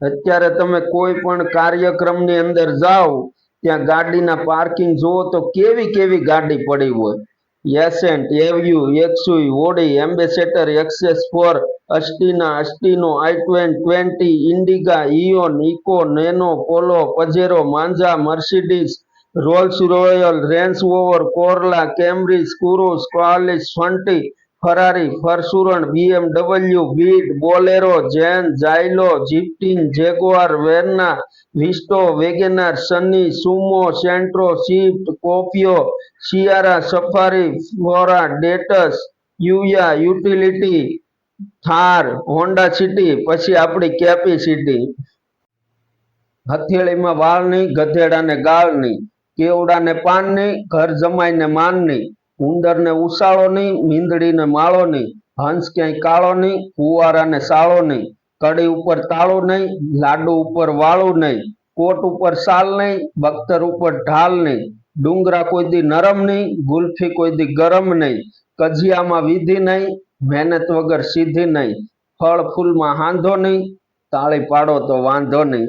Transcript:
અત્યારે તમે કોઈ પણ કાર્યક્રમની અંદર જાઓ, ત્યાં ગાડીના પાર્કિંગ જુઓ તો કેવી કેવી ગાડી પડી હોય. Accent Aveo XUV Audi Ambassador Access four અસ્ટીના અસ્ટીનો i twenty twenty Indica Eon Eeco Nano Polo Pajero Manza Mercedes Rolls Royce Range Rover Corolla Cambridge સ્કુરો Qualis ફંટી Ferrari, ફરસુરણ, BMW Beat Bolero, Zen, Xylo જીપ્ટીન Jaguar Verna, Vista, Wagon R, Sunny, Sumo, Santro Swift Scorpio, Sierra, Safari, ફોરા, Datsun, યુયા, utility, Thar, Honda City, પછી આપણી capacity હથેળીમાં વાળની, ગધેડાને ગાળની, કેવડાને પાનની, ઘર જમાઈને માનની. ઉંદરને ઉસાળો નહીં, મીંદડીને માળો નહીં, હંસ ક્યાંય કાળો નહીં કુવારાને સાળો નહીં, કડી ઉપર તાળું નહીં, લાડુ ઉપર વાળું નહીં, કોટ ઉપર સાલ નહીં, બખ્તર ઉપર ઢાલ નહીં, ડુંગરા કોઈ દી નરમ નહીં, ગુલ્ફી કોઈ દી ગરમ નહીં, કજિયામાં વિધિ નહીં, મહેનત વગર સીધી નહીં, ફળ ફૂલમાં હાંધો નહીં, તાળી પાડો તો વાંધો નહીં.